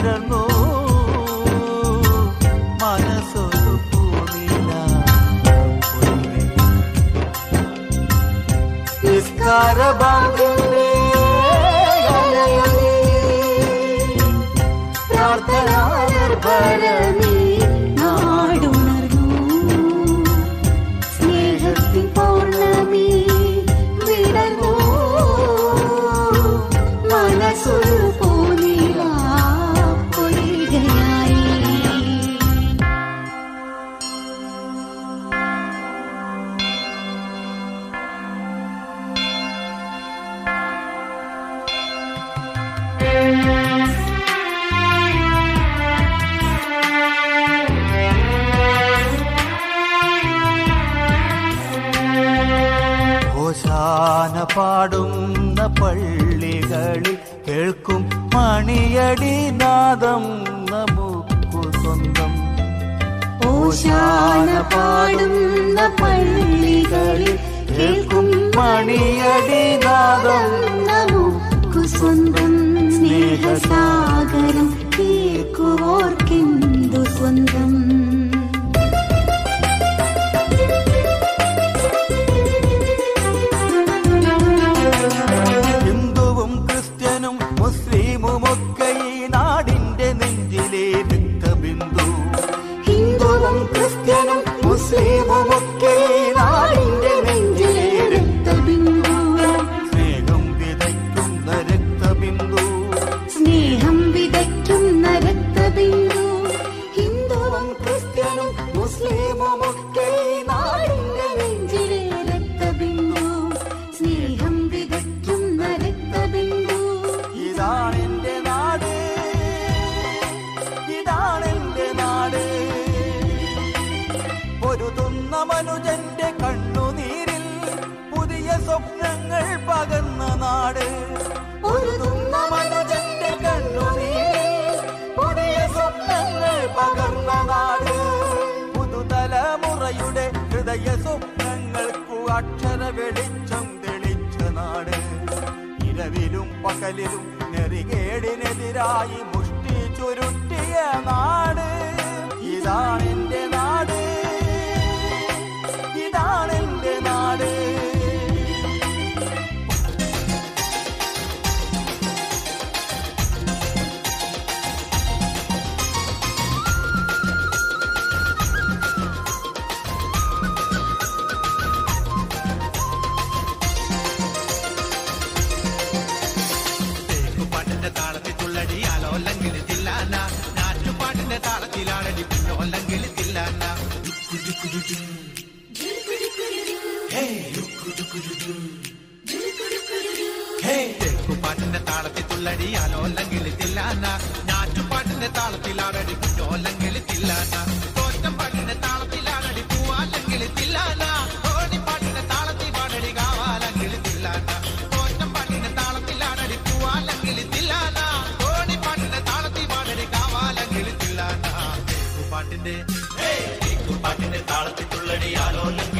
ఎదను మనసొలు ఇస్కార బంగ ഓശാന പാടുന്ന പള്ളികളിൽ കേൾക്കും മണിയടി നാദം നമുക്കു സ്വന്തം സ്നേഹസാഗരം കേൾക്കുവോർക്കെന്തു സ്വന്തം? ഹിന്ദുവും ക്രിസ്ത്യനും മുസ്ലിമുമൊക്കെ മുസ്ലിമുമൊക്കെ സ്വപ്നങ്ങൾ പകർന്ന നാട്. ഒരു മനുജന്റെ പുതിയ സ്വപ്നങ്ങൾ പകർന്ന നാട്. പുതുതലമുറയുടെ ഹൃദയ സ്വപ്നങ്ങൾക്കു അക്ഷര വെളിച്ചം തെളിച്ച നാട്. ഇരവിലും പകലിലും നെറികേടിനെതിരായി മുഷ്ടി ചുരുട്ടിയ നാട്. ഇതാണെന്റെ നാട്. പാട്ടിന്റെ താളത്തിൽ തുള്ളടി ആലോല്ലെങ്കിൽ തില്ലാന ഞാറ്റുപാട്ടിന്റെ ആടടി പിന്നോല്ലെങ്കിൽ തില്ലാന തോറ്റം പാട്ടിന്റെ താളത്തിലാണടി പൂവാല്ലെങ്കിൽ തില്ലാന ഓടിപ്പാട്ടിന്റെ താളത്തിൽ പാടടി കാവാലെങ്കിൽ തില്ലാന തോറ്റം പാട്ടിന്റെ താളത്തിലാണടി പൂവാലെങ്കിൽ തില്ലാന ഓടിപ്പാട്ടിന്റെ താളത്തിൽ പാടടി കാവാലെങ്കിൽ തില്ലാന പാട്ടിന്റെ പാട്ടിന്റെ താളത്തിൽ തുള്ളടി ആലോല്ലെങ്കിൽ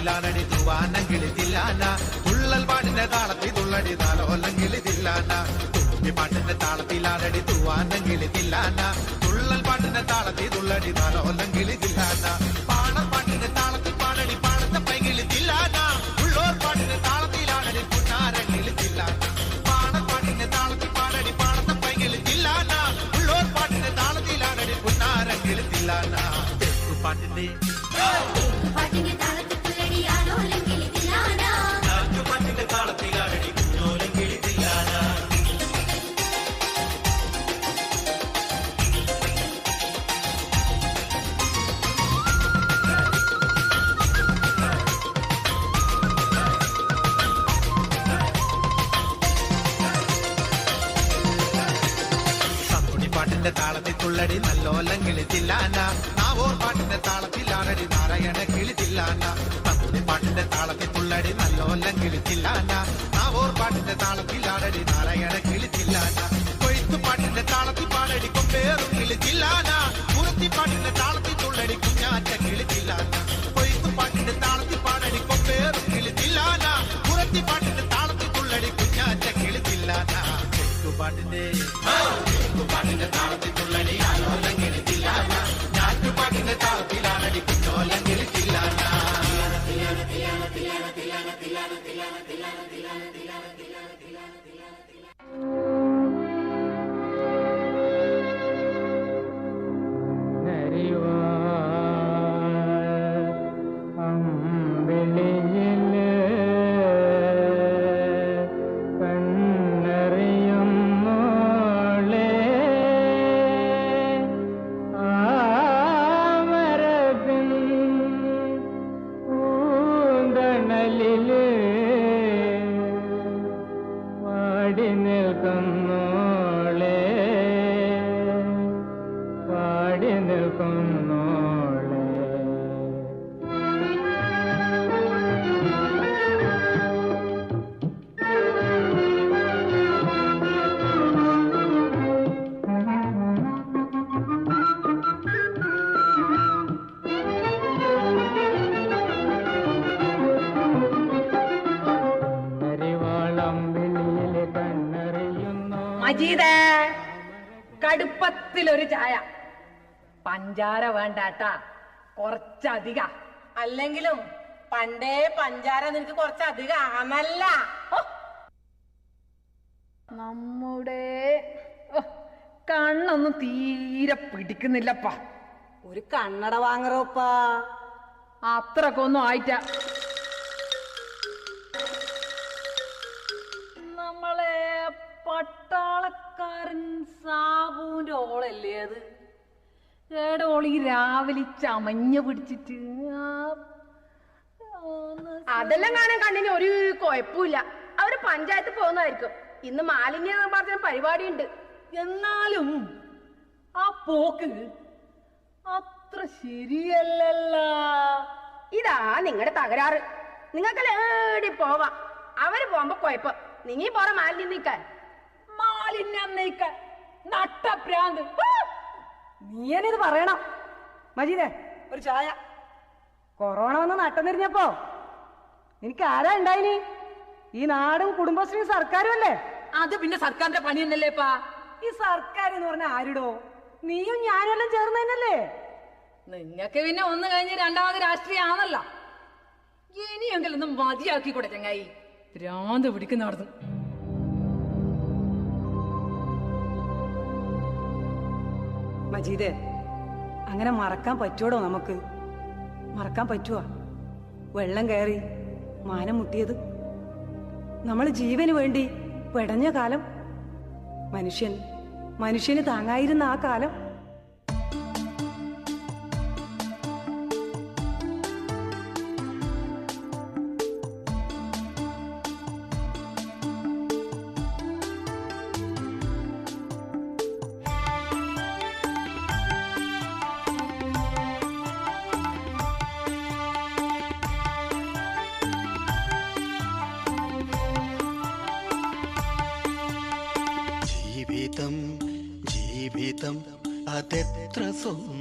താളത്തിലാണടി തൂവാനെങ്കിൽ തില്ലാന തുള്ളൽ പാടിന്റെ താളത്തിൽ തുള്ളടി താലോല്ലെങ്കിൽ തില്ലാന പാട്ടിന്റെ താളത്തിലാണടി തൂവാനെങ്കിൽ തില്ലാന തുള്ളൽ പാട്ടിന്റെ താളത്തിൽ തുള്ളടി താലോല്ലെങ്കിൽ തില്ലാന പാടൽ പാട്ടിന്റെ താളത്തിൽ പാടടി പാടത്തെ പൈകിൽ തില്ലാന ഉള്ളോർ പാട്ടിന്റെ താളത്തിലാണടി പുന്നാരെങ്കിൽ തില്ലാന പാട്ടിന്റെ താളത്തിൽ പാടടി പാടത്തെ പൈകിൽ തില്ലാന ഉള്ളോർ പാട്ടിന്റെ താളത്തിലാണടി പുന്നാരെങ്കിൽ തില്ലാന പാട്ടിന്റെ പാട്ടിന്റെ താളത്തിൽ തുള്ളടി നല്ലോലം കിളിത്തില്ലാന നാവോർ പാട്ടിന്റെ താളത്തിലാണടി നാരായണ കിളിത്തില്ലാന തമ്പുരി പാട്ടിന്റെ താളത്തിൽ തുള്ളടി നല്ലോലം കിളിത്തില്ലാന നാവോർ പാട്ടിന്റെ താളത്തിലാണടി നാരായണ കിളിത്തില്ലാന കൊയ്ത്തു പാട്ടിന്റെ താളത്തിൽ പാടടി കൊമ്പേറും കിളിത്തില്ലാന കുറുത്തി പാട്ടിന്റെ താളത്തിൽ തുള്ളടി കുഞ്ഞാറ്റ കിളിത്തില്ലാന കൊയ്ത്തു പാട്ടിന്റെ താളത്തിൽ പാടടി കൊമ്പേറും കിളിത്തില്ലാന കുറത്തി പാട്ടിന്റെ തുള്ളടി ആലോലങ്കിളി മജീദേ കടുപ്പത്തിലൊരു ചായ. പഞ്ചാര വേണ്ടാട്ടാ കുറച്ചധിക. അല്ലെങ്കിലും പണ്ടേ പഞ്ചാര നിനക്ക് കുറച്ച് അധികം ആണല്ല നമ്മുടെ കണ്ണൊന്നും തീരെ പിടിക്കുന്നില്ലപ്പാ. ഒരു കണ്ണട വാങ്ങറോപ്പാ. അത്രക്കൊന്നും ആയിട്ട. ഏടോളി രാവിലെ ചമഞ്ഞ പിടിച്ചിട്ട് ആ, അതെല്ലാം കാണാൻ കണ്ണിന് ഒരു കുഴപ്പമില്ല അവർ പഞ്ചായത്ത് പോകുന്നതായിരിക്കും. ഇന്ന് മാലിന്യ നിർമ്മാർജന പരിപാടിയുണ്ട്. എന്നാലും ആ പോക്ക് അത്ര ശരിയല്ലല്ല. ഇതാ നിങ്ങളുടെ തകരാറ്. നിങ്ങൾക്കല്ലേ ഏടി പോവാം. അവർ പോകുമ്പോ കുഴപ്പം. നിങ്ങ പോറ മാലിന്യം നീക്കാൻ. മാലിന്യം നീക്കാൻ. നട്ടപ്രാന്ത്. നീയനിത് പറയണം. മജീദേ ഒരു ചായ. കൊറോണ വന്ന് നട്ടന്നിരിഞ്ഞപ്പോ നിനക്ക് ആരാ ഉണ്ടായിനി ഈ നാടും കുടുംബശ്രീ സർക്കാരും അല്ലേ? അത് പിന്നെ സർക്കാരിന്റെ പണി തന്നല്ലേ ഈ സർക്കാർ എന്ന് പറഞ്ഞ ആരുടോ? നീയും ഞാനും എല്ലാം ചേർന്ന് തന്നെയല്ലേ? നിങ്ങക്ക് പിന്നെ ഒന്ന് കഴിഞ്ഞ് രണ്ടാമത് രാഷ്ട്രീയമാണല്ല ഇനിയെങ്കിലും ഒന്ന് മതിയാക്കിക്കൂടെ ചങ്ങായി? ഭ്രാന്ത് പിടിക്കുന്നവിടുന്ന് മജീദേ അങ്ങനെ മറക്കാൻ പറ്റുവോടോ നമുക്ക്? മറക്കാൻ പറ്റുവാ? വെള്ളം കയറി മാനം മുട്ടിയത്? നമ്മൾ ജീവന് വേണ്ടി പെടഞ്ഞ കാലം? മനുഷ്യൻ മനുഷ്യന് താങ്ങായിരുന്ന ആ കാലം? അതെത്ര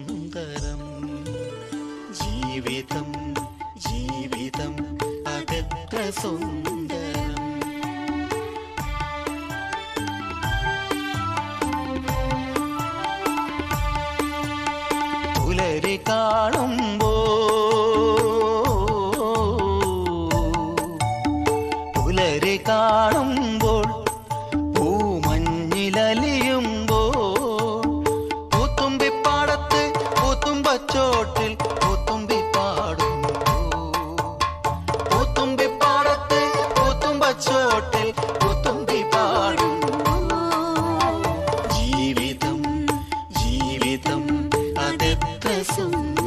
അതെത്ര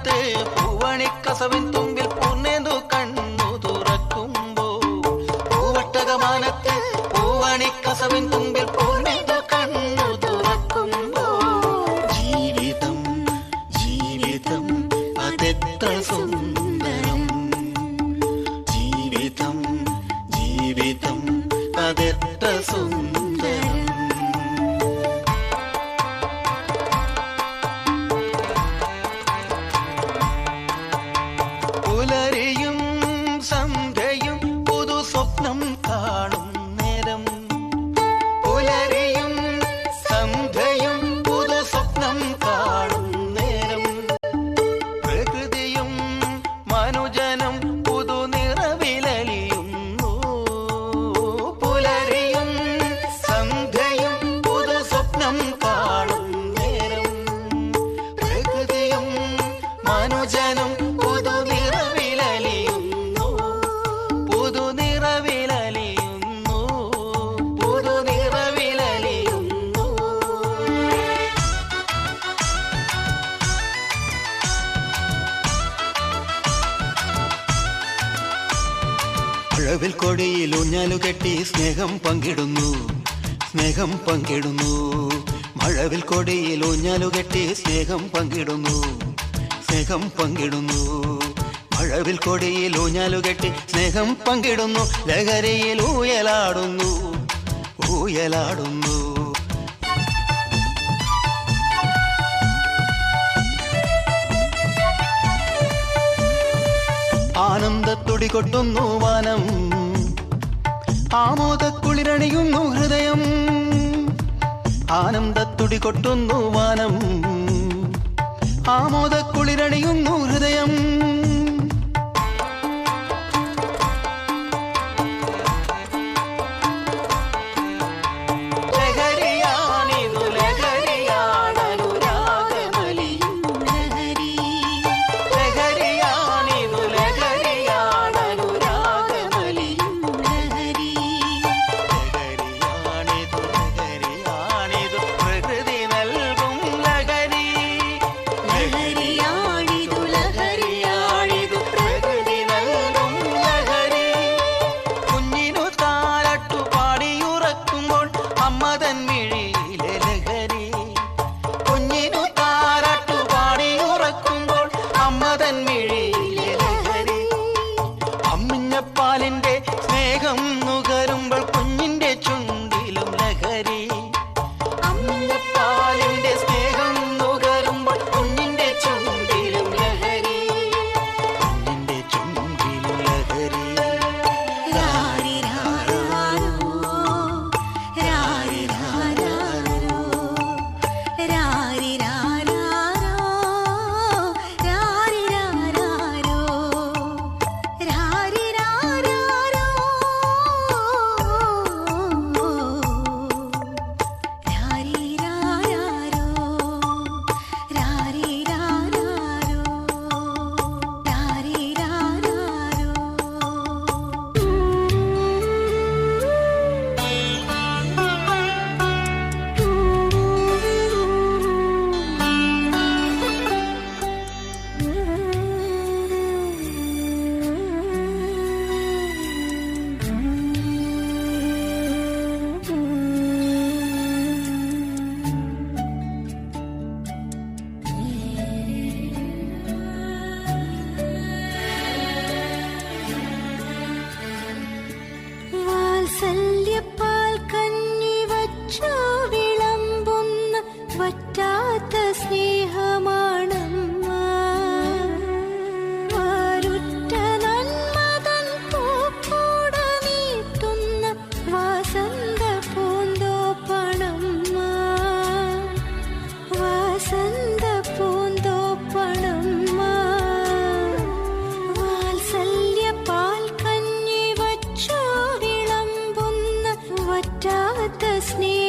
പൂവട്ടകമാനത്ത് പൂവണിക്കസവിൻ തുമ്പിൽ പൂർണേന്തു കണ്ണു തുറക്കുമ്പോ പൂവട്ടകമാനത്ത് പൂവണിക്കസവിൻ തുമ്പിൽ പൂർണേന്തു കണ്ണു തുറക്കുമ്പോ ജീവിതം ജീവിതം അതെത്ര സുന്ദരം. ജീവിതം ജീവിതം അതെത്ര സുന്ദരം. സ്നേഹം പങ്കിടുന്നു സ്നേഹം പങ്കിടുന്നു. മഴവിൽ കൊടിയിൽ ഊഞ്ഞാലു കെട്ടി സ്നേഹം പങ്കിടുന്നു സ്നേഹം പങ്കിടുന്നു. മഴവിൽ കൊടിയിൽ ഊഞ്ഞാലു കെട്ടി സ്നേഹം പങ്കിടുന്നു ലഹരിയിൽ ഊയലാടുന്നു ഊയലാടുന്നു. ആനന്ദത്തുടി കൊട്ടുന്നു വാനം ആമോദക്കുളിരണിയുന്നു ഹൃദയം. ആനന്ദത്തുടി കൊട്ടുന്നു വാനം. ആമോദക്കുളിരണിയുന്നു ഹൃദയം. जातस्ने